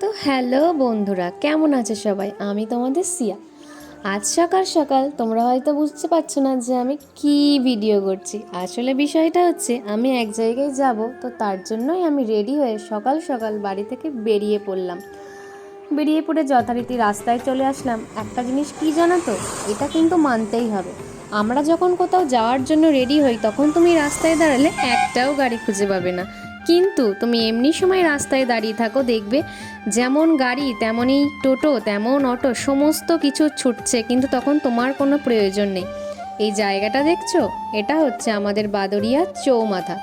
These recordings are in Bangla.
তো হ্যালো বন্ধুরা, কেমন আছে সবাই? আমি তোমাদের সিয়া। আজ সকাল সকাল তোমরা হয়তো বুঝতে পারছ না যে আমি কি ভিডিও করছি। আসলে বিষয়টা হচ্ছে, আমি এক জায়গায় যাব, তো তার জন্যই আমি রেডি হয়ে সকাল সকাল বাড়ি থেকে বেরিয়ে পড়লাম। বেরিয়ে পড়ে যথারীতি রাস্তায় চলে আসলাম। একটা জিনিস কি জানো তো? এটা কিন্তু মানতেই হবে। আমরা যখন কোথাও যাওয়ার জন্য রেডি হই, তখন তুমি রাস্তায় দাঁড়ালে একটাও গাড়ি খুঁজে পাবে না। কিন্তু তুমি এমনি সময় রাস্তায় দাঁড়িয়ে থাকো, দেখবে যেমন গাড়ি, তেমনই টোটো, তেমন অটো, সমস্ত কিছু ছুটছে, কিন্তু তখন তোমার কোনো প্রয়োজন নেই। এই জায়গাটা দেখছ? এটা হচ্ছে আমাদের বাদরিয়া চৌমাথা।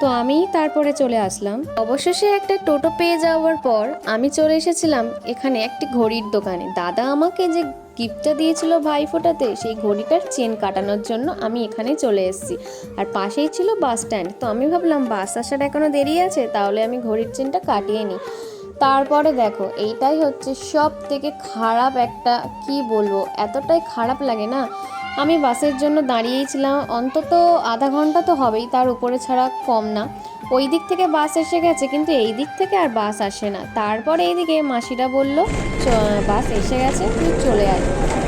তো আমি তারপরে চলে আসলাম। অবশেষে একটা টোটো পেয়ে যাওয়ার পর আমি চলে এসেছিলাম এখানে একটি ঘড়ির দোকানে। দাদা আমাকে যে গিফটটা দিয়েছিল ভাই ফোটাতে, সেই ঘড়িটার চেন কাটানোর জন্য আমি এখানে চলে এসেছি। আর পাশেই ছিল বাস স্ট্যান্ড। তো আমি ভাবলাম, বাস আসার এখনও দেরি আছে, তাহলে আমি ঘড়ির চেনটা কাটিয়ে নিই। তারপরে দেখো, এইটাই হচ্ছে সব থেকে খারাপ একটা, কি বলব, এতটাই খারাপ লাগে না? আমি বাসের জন্য দাঁড়িয়েই ছিলাম, অন্তত আধা ঘণ্টা তো হবেই, তার উপরে ছাড়া কম না। ওই দিক থেকে বাস এসে গেছে, কিন্তু এই দিক থেকে আর বাস আসে না। তারপরে এইদিকে মাসিরা বলল, "চ- বাস এসে গেছে, তুই চলে আয়।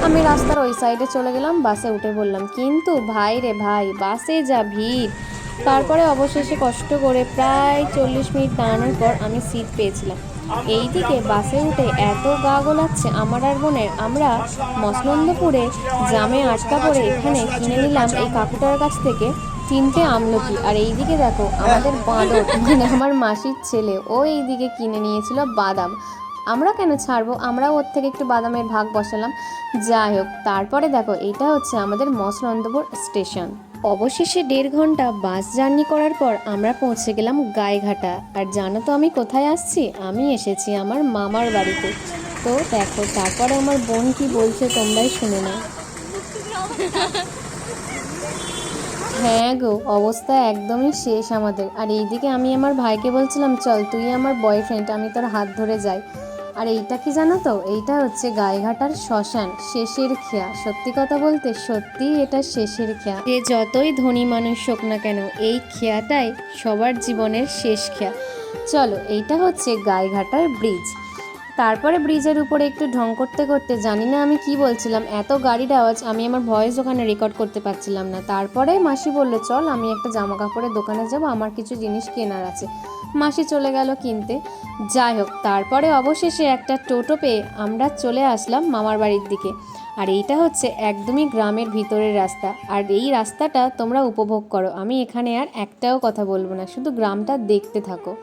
আমি রাস্তার ওই সাইডে চলে গেলাম, বাসে উঠে বললাম, কিন্তু ভাই রে ভাই, বাসে যা ভিড়। তারপরে অবশেষে কষ্ট করে প্রায় চল্লিশ মিনিট দাঁড়ানোর পর আমি সিট পেয়েছিলাম। এইদিকে বাসে উঠে এত গা গোলাচ্ছে আমার আর বোনের, আমরা মসনন্দপুরে জামে আটকা পড়ে এখানে কিনে নিলাম এই কাকুটার কাছ থেকে। তিনটে আমলকি। আর এইদিকে দেখো, আমাদের বাঁদর মানে আমার মাসির ছেলে, ও এইদিকে কিনে নিয়েছিল বাদাম। আমরা কেন ছাড়বো? আমরাও ওর থেকে একটু বাদামের ভাগ বসালাম। যাই হোক, তারপরে দেখো, এটা হচ্ছে আমাদের মসনন্দপুর স্টেশন। অবশেষে দেড় ঘণ্টা বাস জার্নি করার পর আমরা পৌঁছে গেলাম গায়েঘাটা আর জানো তো আমি কোথায় আসছি? আমি এসেছি আমার মামার বাড়িতে। তো দেখো, তারপরে আমার বোন কি বলছে তোমরাই শুনে নাও। হ্যাঁ গো, অবস্থা একদমই শেষ আমাদের। আর এইদিকে আমি আমার ভাইকে বলছিলাম, চল, তুই আমার বয়ফ্রেন্ড আমি তোর হাত ধরে যাই। আর এইটা কি জানো তো? এইটা হচ্ছে গায়েঘাটার শ্মশান, শেষের খেয়া। সত্যি কথা বলতে সত্যি এটা শেষের খেয়া। যে যতই ধনী মানুষ হোক না কেন, এই খেয়াটাই সবার জীবনের শেষ খেয়া। চলো, এইটা হচ্ছে গায়েঘাটার ব্রিজ তারপরে ব্রিজের উপরে একটু ঢং করতে করতে, জানি না আমি কি বলছিলাম, এত গাড়ির আওয়াজ, আমি আমার ভয়েস ওখানে রেকর্ড করতে পারছিলাম না। তারপরে মাসি বলল, চল, আমি একটা জামা কাপড়ের দোকানে যাব, আমার কিছু জিনিস কেনার আছে। মাসি চলে গেল কিনতে। যাই হোক, তারপরে অবশেষে একটা টোটো পেয়ে আমরা চলে আসলাম মামার বাড়ির দিকে। আর এইটা হচ্ছে একদমই গ্রামের ভিতরের রাস্তা। আর এই রাস্তাটা তোমরা উপভোগ করো। আমি এখানে আর একটাও কথা বলব না, শুধু গ্রামটা দেখতে থাকো।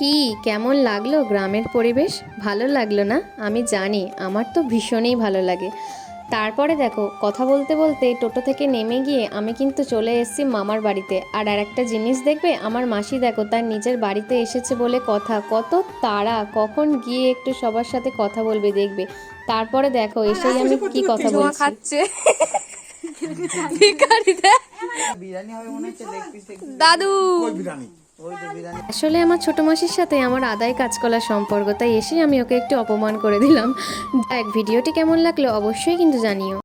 কি কেমন লাগল গ্রামের পরিবেশ? ভালো লাগল না? আমি জানি আমার তো ভীষণই ভালো লাগে। তারপরে দেখো কথা বলতে বলতে টোটো থেকে নেমে গিয়ে আমি কিন্তু চলে এসেছি মামার বাড়িতে। আর আর একটা জিনিস দেখবে আমার মাসি দেখো তার নিজের বাড়িতে এসেছে বলে কথা। কত তাড়া কখন গিয়ে একটু সবার সাথে কথা বলবে দেখবে। তারপরে দেখো এসেই আমি কি কথা বলছি। খাচ্ছে। দাদু! বিরিয়ানি? আসলে আমার ছোট মাসির সাথে আমার আদায় কাজ করার সম্পর্ক, তাই এসে আমি ওকে একটু অপমান করে দিলাম। এক ভিডিওটি কেমন লাগল অবশ্যই কিন্তু জানিও।